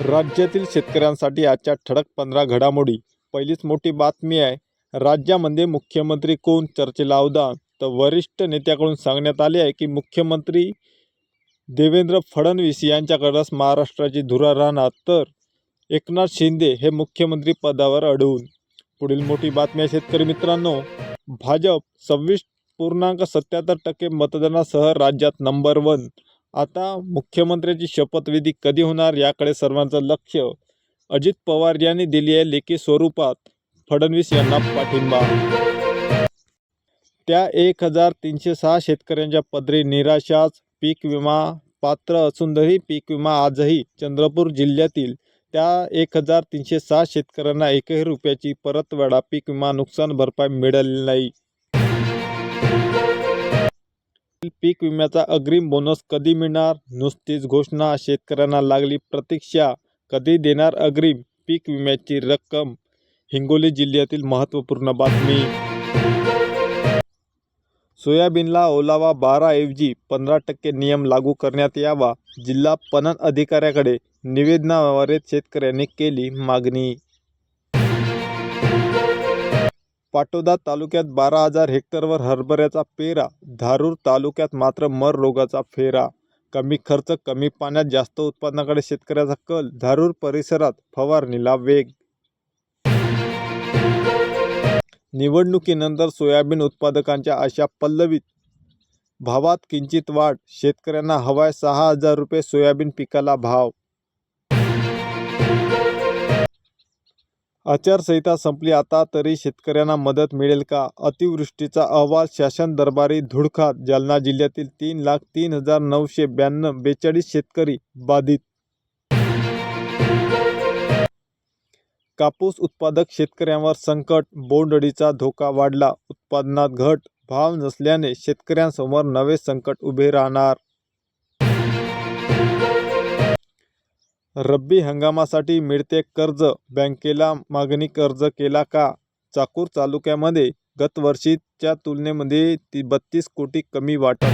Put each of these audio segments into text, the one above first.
राज्यातील शेतकऱ्यांसाठी आजच्या ठळक पंधरा घडामोडी. पहिलीच मोठी बातमी आहे राज्यामध्ये मुख्यमंत्री कोण? चर्चेला अवदा तर वरिष्ठ नेत्याकडून सांगण्यात आले आहे की मुख्यमंत्री देवेंद्र फडणवीस यांच्याकडंच महाराष्ट्राची धुरा राहणार. तर एकनाथ शिंदे हे मुख्यमंत्री पदावर अडवून. पुढील मोठी बातमी आहे शेतकरी मित्रांनो. भाजप सव्वीस पूर्णांक सत्याहत्तर टक्के मतदानासह राज्यात नंबर वन आता मुख्यमंत्र्याची शपथविधी कधी होणार याकडे सर्वांचं लक्ष. अजित पवार यांनी दिली आहे लेखी स्वरूपात. फडणवीस यांना पाठिंबा. त्या एक हजार तीनशे सहा शेतकऱ्यांच्या पदरी निराशाच पीक विमा पात्र असूनही पीक विमा आजही चंद्रपूर जिल्ह्यातील त्या एक हजार तीनशे सहा शेतकऱ्यांना एकही रुपयाची परतवाडा पीक विमा नुकसान भरपाई मिळाली नाही. पीक विम्याचा अग्रिम बोनस कधी मिळणार? नुसतीच घोषणा. शेतकऱ्यांना लागली प्रतीक्षा. कधी देणार अग्रिम पीक विम्याची रक्कम? हिंगोली जिल्ह्यातील महत्त्वपूर्ण बातमी. सोयाबीनला ओलावा बारा ऐवजी पंधरा टक्के नियम लागू करण्यात यावा. जिल्हा पणन अधिकाऱ्याकडे निवेदनाद्वारे शेतकऱ्यांनी केली मागणी. पाटोदा तालुक्यात बारा हजार हेक्टरवर हरभऱ्याचा पेरा धारूर तालुक्यात मात्र मर रोगाचा फेरा. कमी खर्च कमी पाण्यात जास्त उत्पादनाकडे शेतकऱ्याचा कल धारूर परिसरात फवारणीला वेग. निवडणुकीनंतर सोयाबीन उत्पादकांच्या अशा पल्लवीत. भावात किंचित वाढ शेतकऱ्यांना हवाय सहा हजार रुपये सोयाबीन पिकाला भाव. आचारसंहिता संपली आता तरी शेतकऱ्यांना मदत मिळेल का? अतिवृष्टीचा अहवाल शासन दरबारी धुडखात जालना जिल्ह्यातील तीन लाख तीन हजार नऊशे ब्याण्णव बेचाळीस शेतकरी बाधित. कापूस उत्पादक शेतकऱ्यांवर संकट बोंडअळीचा धोका वाढला. उत्पादनात घट भाव नसल्याने शेतकऱ्यांसमोर नवे संकट उभे राहणार. रब्बी हंगामासाठी मिळते कर्ज बँकेला मागणी कर्ज केला का? चाकूर तालुक्यामध्ये गतवर्षीच्या तुलनेमध्ये ती बत्तीस कोटी कमी वाटप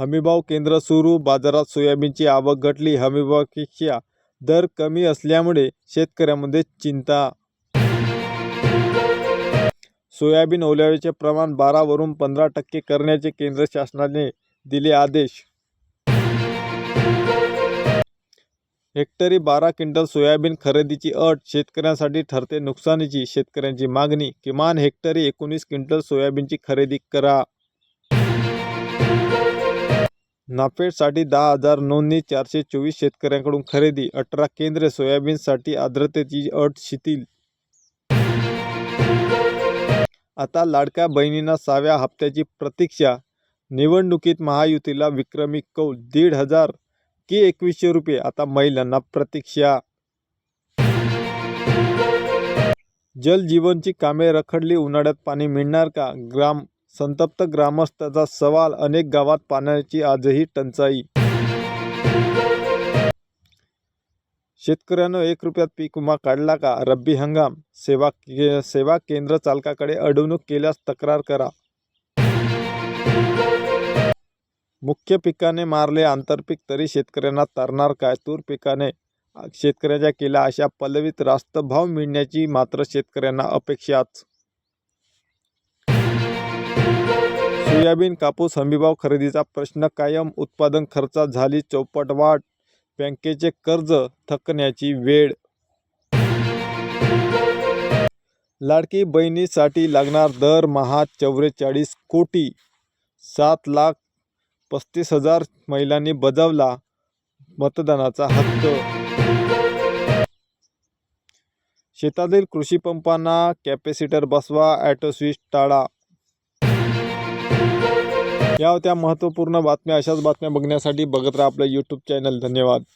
हमीभाव केंद्र सुरू बाजारात सोयाबीनची आवक घटली हमीभावापेक्षा दर कमी असल्यामुळे शेतकऱ्यांमध्ये चिंता. सोयाबीन ओलाव्याचे प्रमाण बारावरून पंधरा टक्के करण्याचे केंद्र शासनाने दिले आदेश. हेक्टरी बारा क्विंटल सोयाबीन खरेदीची अट शेतकऱ्यांसाठी ठरते. नुकसानीची शेतकऱ्यांची मागणी. किमान हेक्टरी एकोणीस क्विंटल सोयाबीनची खरेदी करा. नाफेडसाठी दहा हजार नोंदणी चारशे चोवीस शेतकऱ्यांकडून खरेदी. अठरा केंद्रे सोयाबीनसाठी आर्द्रतेची अट शिथिल. आता लाडक्या बहिणींना सहाव्या हप्त्याची प्रतीक्षा. निवडणुकीत महायुतीला विक्रमी कौल. दीड हजार की एकवीसशे रुपये. आता महिलांना प्रतीक्षा. जल जीवनची कामे रखडली उन्हाळ्यात पाणी मिळणार का? ग्राम संतप्त ग्रामस्थाचा सवाल अनेक गावात पाण्याची आजही टंचाई. शेतकऱ्यानं एक रुपयात पीक विमा काढला का? रब्बी हंगाम. सेवा के सेवा केंद्र चालकाकडे अडवणूक केल्यास तक्रार करा. मुख्य पिकाने मारले आंतरपीक तरी शेतकऱ्यांना तरणार काय? तूर पिकाने शेतकऱ्याच्या केला अशा पल्लवीत रास्त भाव मिळण्याची मात्र शेतकऱ्यांना अपेक्षाच सोयाबीन कापूस हमीभाव खरेदीचा प्रश्न कायम उत्पादन खर्चात झाली चौपट वाढ बँकेचे कर्ज थकण्याची वेळ. लाडकी बहिणीसाठी लागणार दरमहा चौवेचाळीस कोटी सात लाख पस्तीस हजार महिलांनी बजावला मतदानाचा हक्क. शेतातील कृषी पंपांना कॅपॅसिटर बसवा ॲटो स्विच टाळा. या होत्या महत्त्वपूर्ण बातम्या. अशाच बातम्या बघण्यासाठी बघत राहा आपलं यूट्यूब चॅनल धन्यवाद.